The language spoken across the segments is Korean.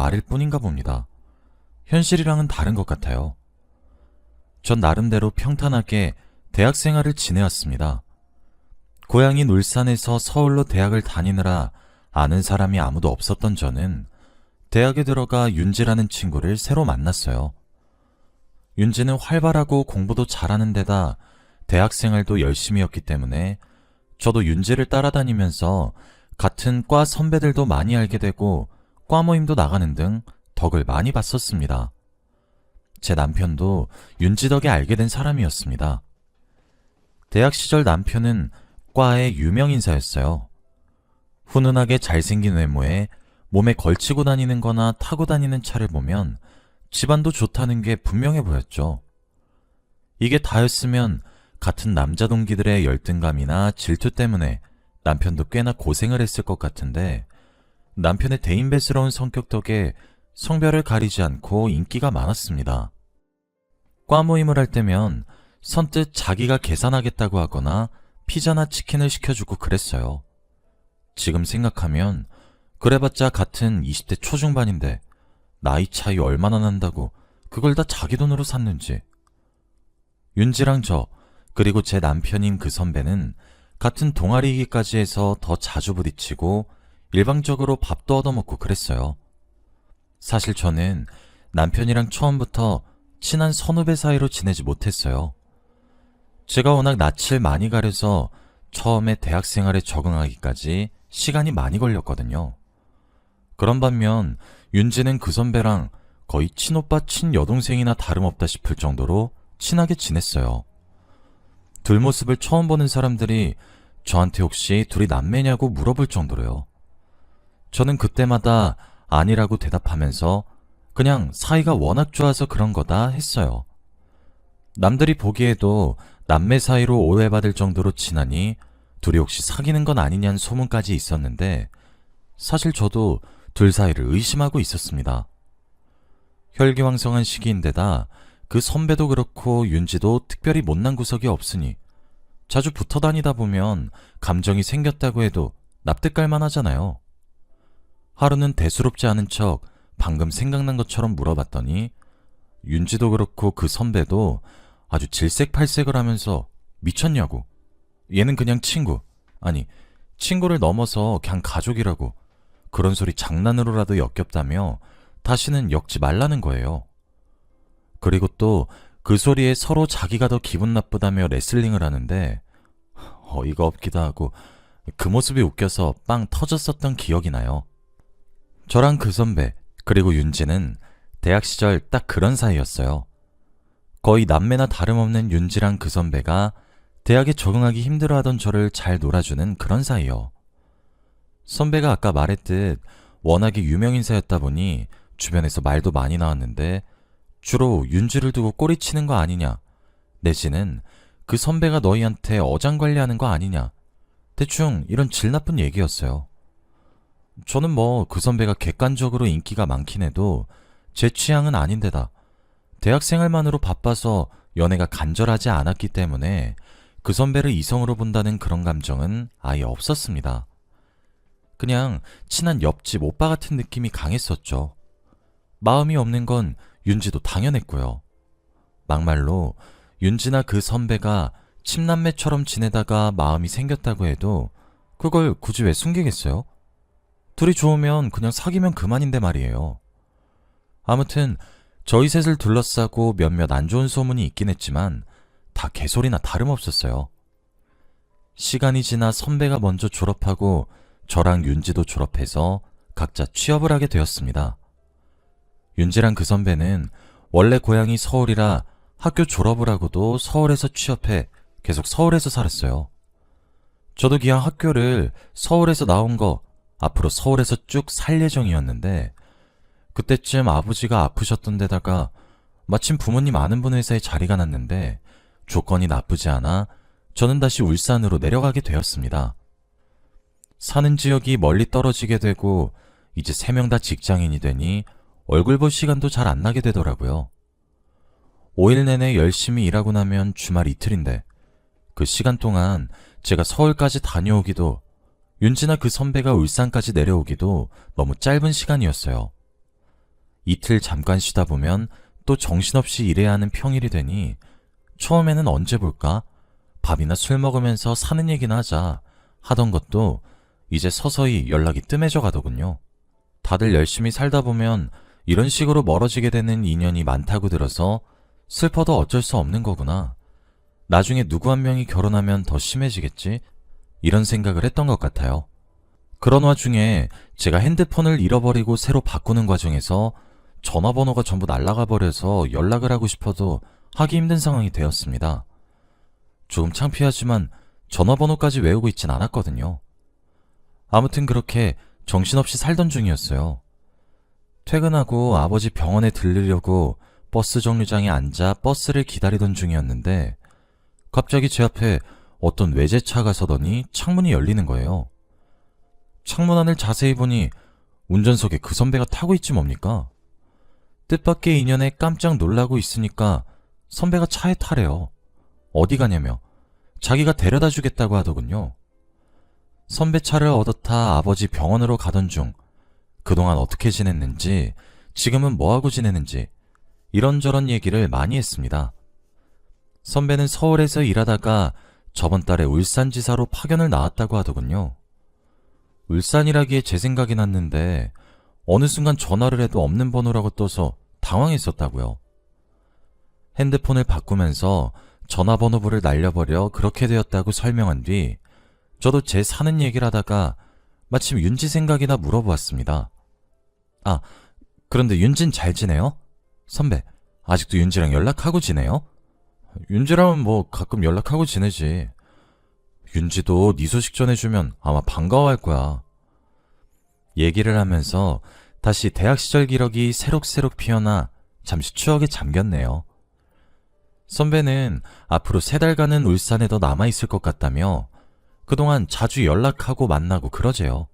말일 뿐인가 봅니다. 현실이랑은 다른 것 같아요. 전 나름대로 평탄하게 대학 생활을 지내왔습니다. 고향인 울산에서 서울로 대학을 다니느라 아는 사람이 아무도 없었던 저는 대학에 들어가 윤지라는 친구를 새로 만났어요. 윤지는 활발하고 공부도 잘하는 데다 대학 생활도 열심히였기 때문에 저도 윤지를 따라다니면서 같은 과 선배들도 많이 알게 되고 과 모임도 나가는 등 덕을 많이 봤었습니다. 제 남편도 윤지 덕에 알게 된 사람이었습니다. 대학 시절 남편은 과의 유명 인사였어요. 훈훈하게 잘생긴 외모에 몸에 걸치고 다니는 거나 타고 다니는 차를 보면 집안도 좋다는 게 분명해 보였죠. 이게 다였으면 같은 남자 동기들의 열등감이나 질투 때문에 남편도 꽤나 고생을 했을 것 같은데 남편의 대인배스러운 성격 덕에 성별을 가리지 않고 인기가 많았습니다. 과 모임을 할 때면 선뜻 자기가 계산하겠다고 하거나 피자나 치킨을 시켜주고 그랬어요. 지금 생각하면 그래봤자 같은 20대 초중반인데 나이 차이 얼마나 난다고 그걸 다 자기 돈으로 샀는지. 윤지랑 저 그리고 제 남편인 그 선배는 같은 동아리이기까지 해서 더 자주 부딪히고 일방적으로 밥도 얻어먹고 그랬어요. 사실 저는 남편이랑 처음부터 친한 선후배 사이로 지내지 못했어요. 제가 워낙 낯을 많이 가려서 처음에 대학 생활에 적응하기까지 시간이 많이 걸렸거든요. 그런 반면 윤지는 그 선배랑 거의 친오빠 친여동생이나 다름없다 싶을 정도로 친하게 지냈어요. 둘 모습을 처음 보는 사람들이 저한테 혹시 둘이 남매냐고 물어볼 정도로요. 저는 그때마다 아니라고 대답하면서 그냥 사이가 워낙 좋아서 그런 거다 했어요. 남들이 보기에도 남매 사이로 오해받을 정도로 친하니 둘이 혹시 사귀는 건 아니냐는 소문까지 있었는데 사실 저도 둘 사이를 의심하고 있었습니다. 혈기왕성한 시기인데다 그 선배도 그렇고 윤지도 특별히 못난 구석이 없으니 자주 붙어 다니다 보면 감정이 생겼다고 해도 납득갈만 하잖아요. 하루는 대수롭지 않은 척 방금 생각난 것처럼 물어봤더니 윤지도 그렇고 그 선배도 아주 질색팔색을 하면서 미쳤냐고. 얘는 그냥 친구. 아니, 친구를 넘어서 그냥 가족이라고. 그런 소리 장난으로라도 역겹다며 다시는 엮지 말라는 거예요. 그리고 또 그 소리에 서로 자기가 더 기분 나쁘다며 레슬링을 하는데 어이가 없기도 하고 그 모습이 웃겨서 빵 터졌었던 기억이 나요. 저랑 그 선배 그리고 윤지는 대학 시절 딱 그런 사이였어요. 거의 남매나 다름없는 윤지랑 그 선배가 대학에 적응하기 힘들어하던 저를 잘 놀아주는 그런 사이요. 선배가 아까 말했듯 워낙에 유명 인사였다 보니 주변에서 말도 많이 나왔는데 주로 윤지를 두고 꼬리치는 거 아니냐 내지는 그 선배가 너희한테 어장 관리하는 거 아니냐 대충 이런 질 나쁜 얘기였어요. 저는 뭐 그 선배가 객관적으로 인기가 많긴 해도 제 취향은 아닌데다 대학 생활만으로 바빠서 연애가 간절하지 않았기 때문에 그 선배를 이성으로 본다는 그런 감정은 아예 없었습니다. 그냥 친한 옆집 오빠 같은 느낌이 강했었죠. 마음이 없는 건 윤지도 당연했고요. 막말로 윤지나 그 선배가 침남매처럼 지내다가 마음이 생겼다고 해도 그걸 굳이 왜 숨기겠어요? 둘이 좋으면 그냥 사귀면 그만인데 말이에요. 아무튼 저희 셋을 둘러싸고 몇몇 안 좋은 소문이 있긴 했지만 다 개소리나 다름없었어요. 시간이 지나 선배가 먼저 졸업하고 저랑 윤지도 졸업해서 각자 취업을 하게 되었습니다. 윤지랑 그 선배는 원래 고향이 서울이라 학교 졸업을 하고도 서울에서 취업해 계속 서울에서 살았어요. 저도 기왕 학교를 서울에서 나온 거 앞으로 서울에서 쭉 살 예정이었는데 그때쯤 아버지가 아프셨던 데다가 마침 부모님 아는 분 회사에 자리가 났는데 조건이 나쁘지 않아 저는 다시 울산으로 내려가게 되었습니다. 사는 지역이 멀리 떨어지게 되고 이제 세 명 다 직장인이 되니 얼굴 볼 시간도 잘 안 나게 되더라고요. 5일 내내 열심히 일하고 나면 주말 이틀인데 그 시간 동안 제가 서울까지 다녀오기도 윤지나 그 선배가 울산까지 내려오기도 너무 짧은 시간이었어요. 이틀 잠깐 쉬다 보면 또 정신없이 일해야 하는 평일이 되니 처음에는 언제 볼까? 밥이나 술 먹으면서 사는 얘기나 하자 하던 것도 이제 서서히 연락이 뜸해져 가더군요. 다들 열심히 살다 보면 이런 식으로 멀어지게 되는 인연이 많다고 들어서 슬퍼도 어쩔 수 없는 거구나. 나중에 누구 한 명이 결혼하면 더 심해지겠지? 이런 생각을 했던 것 같아요. 그런 와중에 제가 핸드폰을 잃어버리고 새로 바꾸는 과정에서 전화번호가 전부 날아가 버려서 연락을 하고 싶어도 하기 힘든 상황이 되었습니다. 조금 창피하지만 전화번호까지 외우고 있진 않았거든요. 아무튼 그렇게 정신없이 살던 중이었어요. 퇴근하고 아버지 병원에 들르려고 버스 정류장에 앉아 버스를 기다리던 중이었는데 갑자기 제 앞에 어떤 외제차가 서더니 창문이 열리는 거예요. 창문 안을 자세히 보니 운전석에 그 선배가 타고 있지 뭡니까? 뜻밖의 인연에 깜짝 놀라고 있으니까 선배가 차에 타래요. 어디 가냐며 자기가 데려다 주겠다고 하더군요. 선배 차를 얻어 타 아버지 병원으로 가던 중 그동안 어떻게 지냈는지 지금은 뭐하고 지내는지 이런저런 얘기를 많이 했습니다. 선배는 서울에서 일하다가 저번 달에 울산지사로 파견을 나왔다고 하더군요. 울산이라기에 제 생각이 났는데 어느 순간 전화를 해도 없는 번호라고 떠서 당황했었다고요. 핸드폰을 바꾸면서 전화번호부를 날려버려 그렇게 되었다고 설명한 뒤 저도 제 사는 얘기를 하다가 마침 윤지 생각이나 물어보았습니다. 아, 그런데 윤진 잘 지내요? 선배, 아직도 윤지랑 연락하고 지내요? 윤지랑은 뭐 가끔 연락하고 지내지. 윤지도 네 소식 전해주면 아마 반가워할 거야. 얘기를 하면서 다시 대학 시절 기록이 새록새록 피어나 잠시 추억에 잠겼네요. 선배는 앞으로 세 달간은 울산에 더 남아있을 것 같다며 그동안 자주 연락하고 만나고 그러재요.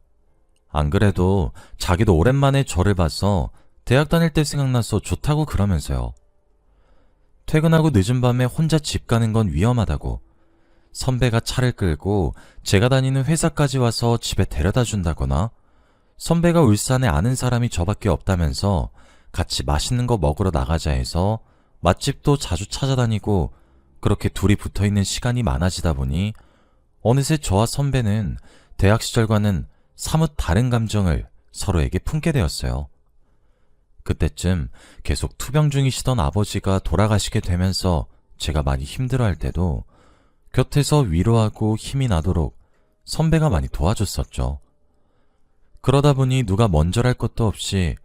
안 그래도 자기도 오랜만에 저를 봐서 대학 다닐 때 생각나서 좋다고 그러면서요. 퇴근하고 늦은 밤에 혼자 집 가는 건 위험하다고 선배가 차를 끌고 제가 다니는 회사까지 와서 집에 데려다 준다거나 선배가 울산에 아는 사람이 저밖에 없다면서 같이 맛있는 거 먹으러 나가자 해서 맛집도 자주 찾아다니고 그렇게 둘이 붙어 있는 시간이 많아지다 보니 어느새 저와 선배는 대학 시절과는 사뭇 다른 감정을 서로에게 품게 되었어요. 그때쯤 계속 투병 중이시던 아버지가 돌아가시게 되면서 제가 많이 힘들어할 때도 곁에서 위로하고 힘이 나도록 선배가 많이 도와줬었죠. 그러다 보니 누가 먼저랄 것도 없이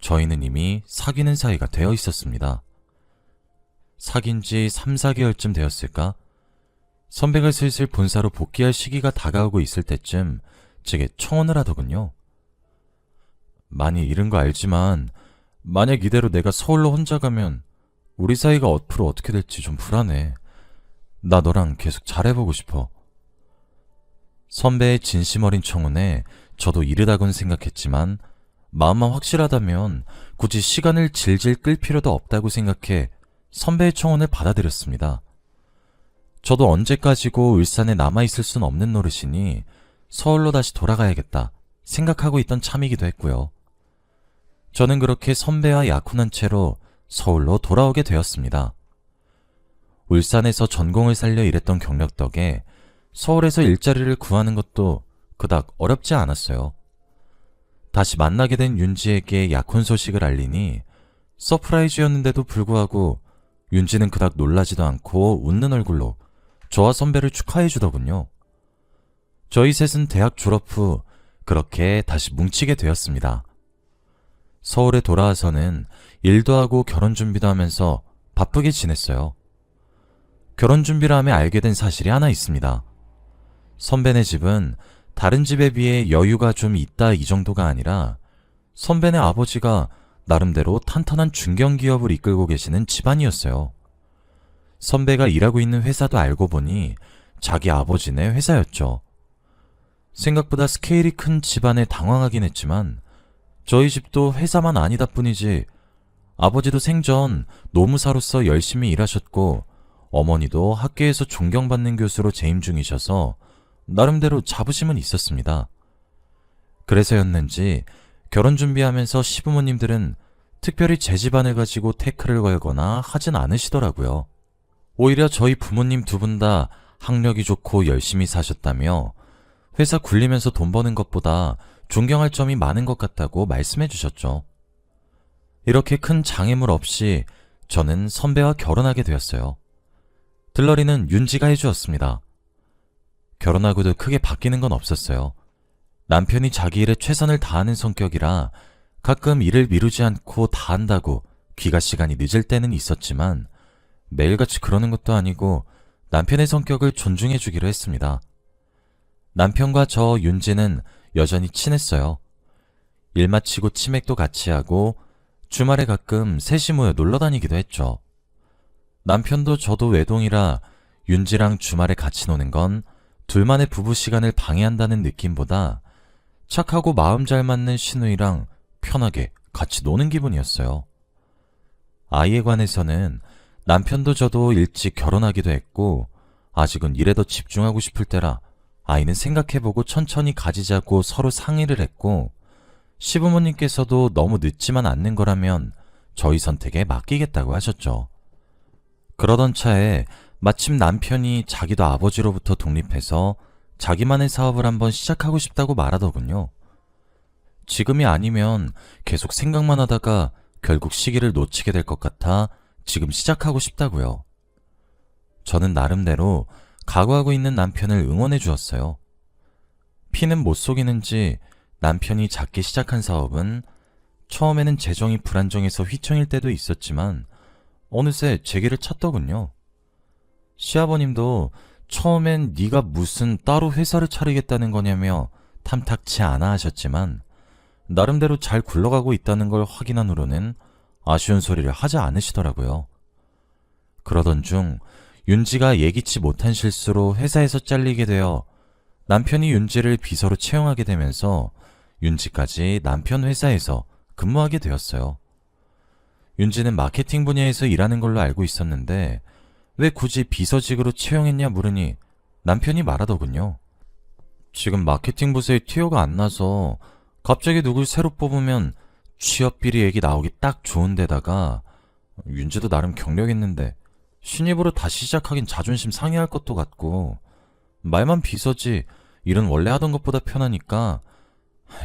저희는 이미 사귀는 사이가 되어 있었습니다. 사귄 지 3, 4개월쯤 되었을까? 선배가 슬슬 본사로 복귀할 시기가 다가오고 있을 때쯤 제게 청혼을 하더군요. 많이 잃은 거 알지만 만약 이대로 내가 서울로 혼자 가면 우리 사이가 앞으로 어떻게 될지 좀 불안해. 나 너랑 계속 잘해보고 싶어. 선배의 진심 어린 청혼에 저도 이르다곤 생각했지만 마음만 확실하다면 굳이 시간을 질질 끌 필요도 없다고 생각해 선배의 청혼을 받아들였습니다. 저도 언제까지고 울산에 남아있을 순 없는 노릇이니 서울로 다시 돌아가야겠다 생각하고 있던 참이기도 했고요. 저는 그렇게 선배와 약혼한 채로 서울로 돌아오게 되었습니다. 울산에서 전공을 살려 일했던 경력 덕에 서울에서 일자리를 구하는 것도 그닥 어렵지 않았어요. 다시 만나게 된 윤지에게 약혼 소식을 알리니 서프라이즈였는데도 불구하고 윤지는 그닥 놀라지도 않고 웃는 얼굴로 저와 선배를 축하해 주더군요. 저희 셋은 대학 졸업 후 그렇게 다시 뭉치게 되었습니다. 서울에 돌아와서는 일도 하고 결혼 준비도 하면서 바쁘게 지냈어요. 결혼 준비를 하며 알게 된 사실이 하나 있습니다. 선배네 집은 다른 집에 비해 여유가 좀 있다 이 정도가 아니라 선배네 아버지가 나름대로 탄탄한 중견기업을 이끌고 계시는 집안이었어요. 선배가 일하고 있는 회사도 알고 보니 자기 아버지네 회사였죠. 생각보다 스케일이 큰 집안에 당황하긴 했지만 저희 집도 회사만 아니다 뿐이지 아버지도 생전 노무사로서 열심히 일하셨고 어머니도 학계에서 존경받는 교수로 재임 중이셔서 나름대로 자부심은 있었습니다. 그래서였는지 결혼 준비하면서 시부모님들은 특별히 제 집안을 가지고 태클을 걸거나 하진 않으시더라고요. 오히려 저희 부모님 두 분 다 학력이 좋고 열심히 사셨다며 회사 굴리면서 돈 버는 것보다 존경할 점이 많은 것 같다고 말씀해 주셨죠. 이렇게 큰 장애물 없이 저는 선배와 결혼하게 되었어요. 들러리는 윤지가 해주었습니다. 결혼하고도 크게 바뀌는 건 없었어요. 남편이 자기 일에 최선을 다하는 성격이라 가끔 일을 미루지 않고 다 한다고 귀가 시간이 늦을 때는 있었지만 매일같이 그러는 것도 아니고 남편의 성격을 존중해 주기로 했습니다. 남편과 저 윤지는 여전히 친했어요. 일 마치고 치맥도 같이 하고 주말에 가끔 셋이 모여 놀러 다니기도 했죠. 남편도 저도 외동이라 윤지랑 주말에 같이 노는 건 둘만의 부부 시간을 방해한다는 느낌보다 착하고 마음 잘 맞는 신우이랑 편하게 같이 노는 기분이었어요. 아이에 관해서는 남편도 저도 일찍 결혼하기도 했고 아직은 일에 더 집중하고 싶을 때라 아이는 생각해보고 천천히 가지자고 서로 상의를 했고 시부모님께서도 너무 늦지만 않는 거라면 저희 선택에 맡기겠다고 하셨죠. 그러던 차에 마침 남편이 자기도 아버지로부터 독립해서 자기만의 사업을 한번 시작하고 싶다고 말하더군요. 지금이 아니면 계속 생각만 하다가 결국 시기를 놓치게 될 것 같아 지금 시작하고 싶다고요. 저는 나름대로 각오하고 있는 남편을 응원해 주었어요. 피는 못 속이는지 남편이 작게 시작한 사업은 처음에는 재정이 불안정해서 휘청일 때도 있었지만 어느새 재기를 찾더군요. 시아버님도 처음엔 네가 무슨 따로 회사를 차리겠다는 거냐며 탐탁치 않아 하셨지만 나름대로 잘 굴러가고 있다는 걸 확인한 후로는 아쉬운 소리를 하지 않으시더라고요. 그러던 중 윤지가 예기치 못한 실수로 회사에서 잘리게 되어 남편이 윤지를 비서로 채용하게 되면서 윤지까지 남편 회사에서 근무하게 되었어요. 윤지는 마케팅 분야에서 일하는 걸로 알고 있었는데 왜 굳이 비서직으로 채용했냐 물으니 남편이 말하더군요. 지금 마케팅 부서에 티오가 안 나서 갑자기 누굴 새로 뽑으면 취업 비리 얘기 나오기 딱 좋은 데다가 윤지도 나름 경력 있는데 신입으로 다시 시작하긴 자존심 상해할 것도 같고 말만 비서지 일은 원래 하던 것보다 편하니까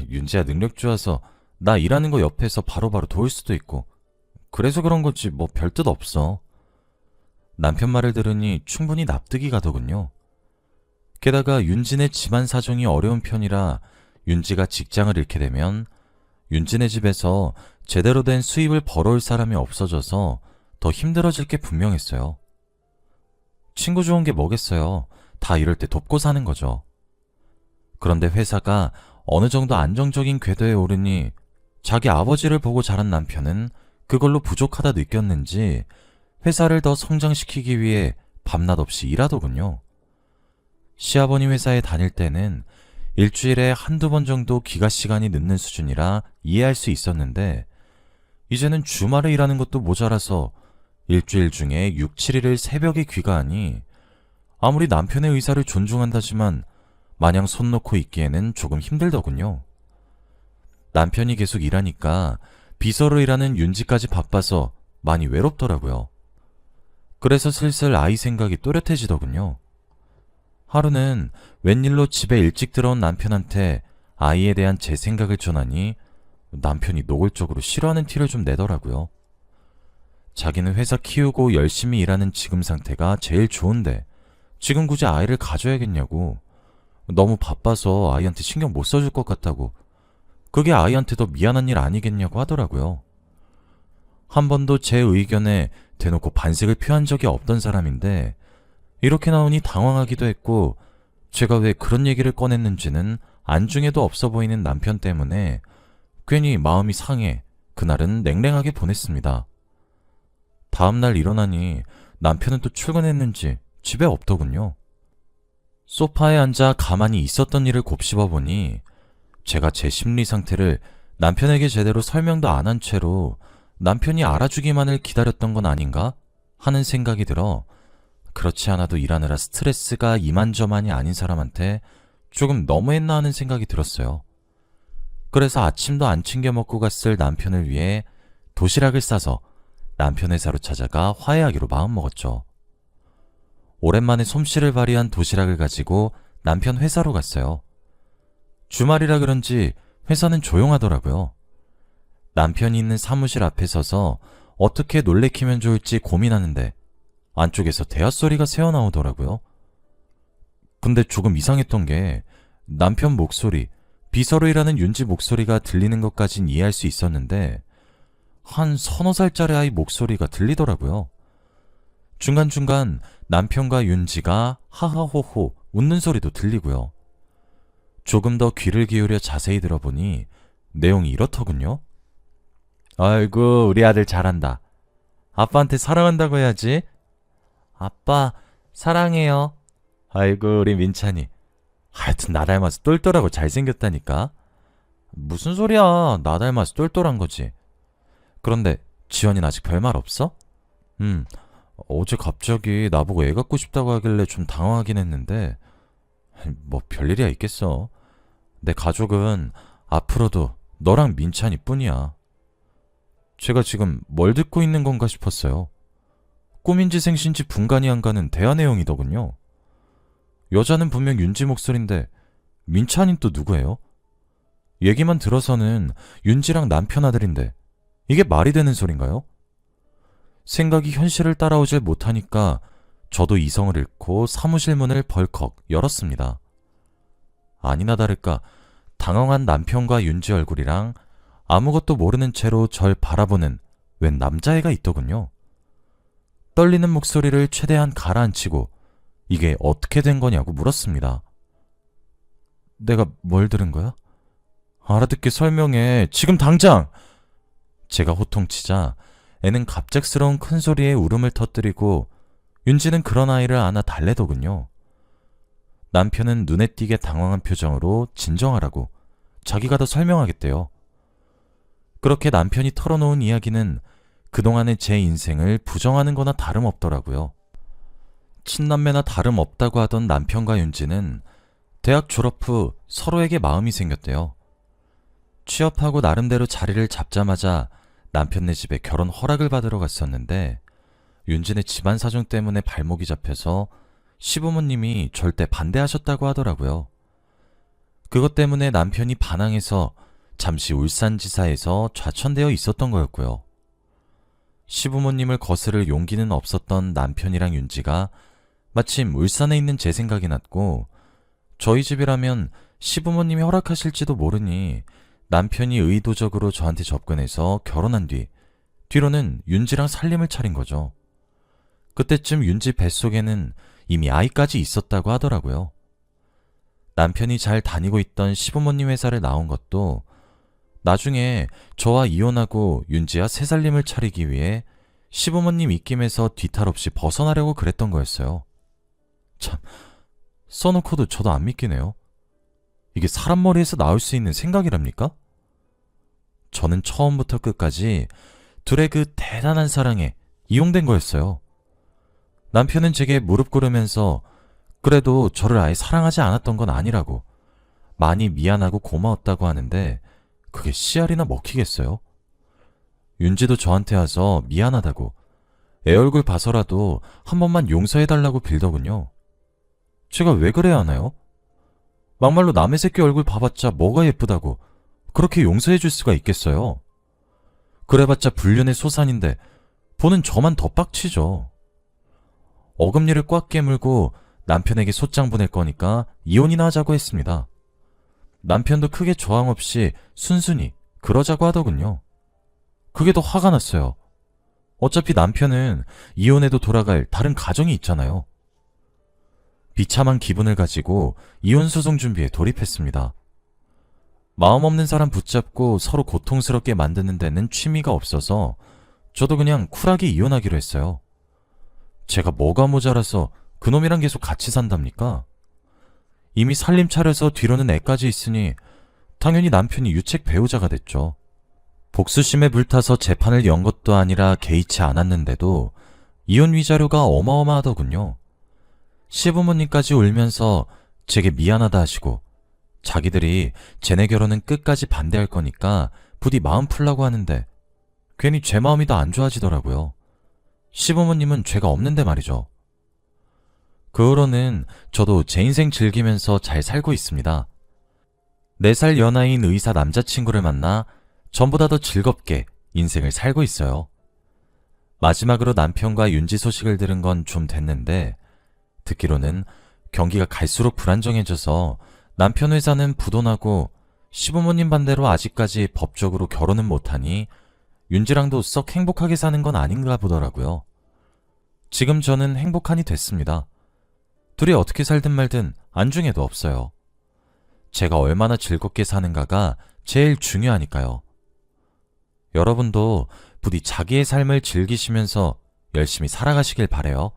윤지야 능력 좋아서 나 일하는 거 옆에서 바로 바로 도울 수도 있고 그래서 그런 거지 뭐 별 뜻 없어. 남편 말을 들으니 충분히 납득이 가더군요. 게다가 윤진의 집안 사정이 어려운 편이라 윤지가 직장을 잃게 되면 윤진의 집에서 제대로 된 수입을 벌어올 사람이 없어져서 더 힘들어질 게 분명했어요. 친구 좋은 게 뭐겠어요. 다 이럴 때 돕고 사는 거죠. 그런데 회사가 어느 정도 안정적인 궤도에 오르니 자기 아버지를 보고 자란 남편은 그걸로 부족하다 느꼈는지 회사를 더 성장시키기 위해 밤낮 없이 일하더군요. 시아버님 회사에 다닐 때는 일주일에 한두 번 정도 기가 시간이 늦는 수준이라 이해할 수 있었는데, 이제는 주말에 일하는 것도 모자라서 일주일 중에 6, 7일을 새벽에 귀가하니, 아무리 남편의 의사를 존중한다지만 마냥 손 놓고 있기에는 조금 힘들더군요. 남편이 계속 일하니까 비서로 일하는 윤지까지 바빠서 많이 외롭더라고요. 그래서 슬슬 아이 생각이 또렷해지더군요. 하루는 웬일로 집에 일찍 들어온 남편한테 아이에 대한 제 생각을 전하니 남편이 노골적으로 싫어하는 티를 좀 내더라고요. 자기는 회사 키우고 열심히 일하는 지금 상태가 제일 좋은데 지금 굳이 아이를 가져야겠냐고 너무 바빠서 아이한테 신경 못 써줄 것 같다고 그게 아이한테 더 미안한 일 아니겠냐고 하더라고요. 한 번도 제 의견에 대놓고 반색을 표한 적이 없던 사람인데 이렇게 나오니 당황하기도 했고 제가 왜 그런 얘기를 꺼냈는지는 안중에도 없어 보이는 남편 때문에 괜히 마음이 상해 그날은 냉랭하게 보냈습니다. 다음날 일어나니 남편은 또 출근했는지 집에 없더군요. 소파에 앉아 가만히 있었던 일을 곱씹어 보니 제가 제 심리 상태를 남편에게 제대로 설명도 안 한 채로 남편이 알아주기만을 기다렸던 건 아닌가 하는 생각이 들어 그렇지 않아도 일하느라 스트레스가 이만저만이 아닌 사람한테 조금 너무했나 하는 생각이 들었어요. 그래서 아침도 안 챙겨 먹고 갔을 남편을 위해 도시락을 싸서 남편 회사로 찾아가 화해하기로 마음먹었죠. 오랜만에 솜씨를 발휘한 도시락을 가지고 남편 회사로 갔어요. 주말이라 그런지 회사는 조용하더라고요. 남편이 있는 사무실 앞에 서서 어떻게 놀래키면 좋을지 고민하는데 안쪽에서 대화 소리가 새어나오더라고요. 근데 조금 이상했던 게 남편 목소리, 비서로 일하는 윤지 목소리가 들리는 것까진 이해할 수 있었는데 한 서너 살짜리 아이 목소리가 들리더라고요. 중간중간 남편과 윤지가 하하호호 웃는 소리도 들리고요. 조금 더 귀를 기울여 자세히 들어보니 내용이 이렇더군요. 아이고, 우리 아들 잘한다. 아빠한테 사랑한다고 해야지. 아빠, 사랑해요. 아이고, 우리 민찬이. 하여튼 나 닮아서 똘똘하고 잘생겼다니까. 무슨 소리야. 나 닮아서 똘똘한 거지. 그런데 지원이는 아직 별말 없어? 음, 어제 갑자기 나보고 애 갖고 싶다고 하길래 좀 당황하긴 했는데 뭐 별일이야 있겠어. 내 가족은 앞으로도 너랑 민찬이 뿐이야. 제가 지금 뭘 듣고 있는 건가 싶었어요. 꿈인지 생신지 분간이 안 가는 대화 내용이더군요. 여자는 분명 윤지 목소리인데 민찬이는 또 누구예요? 얘기만 들어서는 윤지랑 남편 아들인데 이게 말이 되는 소린가요? 생각이 현실을 따라오질 못하니까 저도 이성을 잃고 사무실 문을 벌컥 열었습니다. 아니나 다를까 당황한 남편과 윤지 얼굴이랑 아무것도 모르는 채로 절 바라보는 웬 남자애가 있더군요. 떨리는 목소리를 최대한 가라앉히고 이게 어떻게 된 거냐고 물었습니다. 내가 뭘 들은 거야? 알아듣게 설명해. 지금 당장! 제가 호통치자 애는 갑작스러운 큰 소리에 울음을 터뜨리고 윤지는 그런 아이를 안아 달래더군요. 남편은 눈에 띄게 당황한 표정으로 진정하라고 자기가 더 설명하겠대요. 그렇게 남편이 털어놓은 이야기는 그동안의 제 인생을 부정하는 거나 다름없더라고요. 친남매나 다름없다고 하던 남편과 윤지는 대학 졸업 후 서로에게 마음이 생겼대요. 취업하고 나름대로 자리를 잡자마자 남편네 집에 결혼 허락을 받으러 갔었는데 윤진의 집안 사정 때문에 발목이 잡혀서 시부모님이 절대 반대하셨다고 하더라고요. 그것 때문에 남편이 반항해서 잠시 울산지사에서 좌천되어 있었던 거였고요. 시부모님을 거스를 용기는 없었던 남편이랑 윤지가 마침 울산에 있는 제 생각이 났고 저희 집이라면 시부모님이 허락하실지도 모르니 남편이 의도적으로 저한테 접근해서 결혼한 뒤 뒤로는 윤지랑 살림을 차린 거죠. 그때쯤 윤지 뱃속에는 이미 아이까지 있었다고 하더라고요. 남편이 잘 다니고 있던 시부모님 회사를 나온 것도 나중에 저와 이혼하고 윤지와 새 살림을 차리기 위해 시부모님 입김에서 뒤탈 없이 벗어나려고 그랬던 거였어요. 참, 써놓고도 저도 안 믿기네요. 이게 사람 머리에서 나올 수 있는 생각이랍니까? 저는 처음부터 끝까지 둘의 그 대단한 사랑에 이용된 거였어요. 남편은 제게 무릎 꿇으면서 그래도 저를 아예 사랑하지 않았던 건 아니라고 많이 미안하고 고마웠다고 하는데 그게 씨알이나 먹히겠어요? 윤지도 저한테 와서 미안하다고 애 얼굴 봐서라도 한 번만 용서해달라고 빌더군요. 제가 왜 그래야 하나요? 막말로 남의 새끼 얼굴 봐봤자 뭐가 예쁘다고 그렇게 용서해 줄 수가 있겠어요? 그래봤자 불륜의 소산인데 보는 저만 더 빡치죠. 어금니를 꽉 깨물고 남편에게 소장 보낼 거니까 이혼이나 하자고 했습니다. 남편도 크게 저항 없이 순순히 그러자고 하더군요. 그게 더 화가 났어요. 어차피 남편은 이혼해도 돌아갈 다른 가정이 있잖아요. 비참한 기분을 가지고 이혼소송 준비에 돌입했습니다. 마음 없는 사람 붙잡고 서로 고통스럽게 만드는 데는 취미가 없어서 저도 그냥 쿨하게 이혼하기로 했어요. 제가 뭐가 모자라서 그놈이랑 계속 같이 산답니까? 이미 살림 차려서 뒤로는 애까지 있으니 당연히 남편이 유책 배우자가 됐죠. 복수심에 불타서 재판을 연 것도 아니라 개의치 않았는데도 이혼 위자료가 어마어마하더군요. 시부모님까지 울면서 제게 미안하다 하시고 자기들이 쟤네 결혼은 끝까지 반대할 거니까 부디 마음 풀라고 하는데 괜히 제 마음이 더 안 좋아지더라고요. 시부모님은 죄가 없는데 말이죠. 그 후로는 저도 제 인생 즐기면서 잘 살고 있습니다. 4살 연하인 의사 남자친구를 만나 전보다 더 즐겁게 인생을 살고 있어요. 마지막으로 남편과 윤지 소식을 들은 건 좀 됐는데, 듣기로는 경기가 갈수록 불안정해져서 남편 회사는 부도나고 시부모님 반대로 아직까지 법적으로 결혼은 못하니 윤지랑도 썩 행복하게 사는 건 아닌가 보더라고요. 지금 저는 행복하니 됐습니다. 둘이 어떻게 살든 말든 안중에도 없어요. 제가 얼마나 즐겁게 사는가가 제일 중요하니까요. 여러분도 부디 자기의 삶을 즐기시면서 열심히 살아가시길 바래요.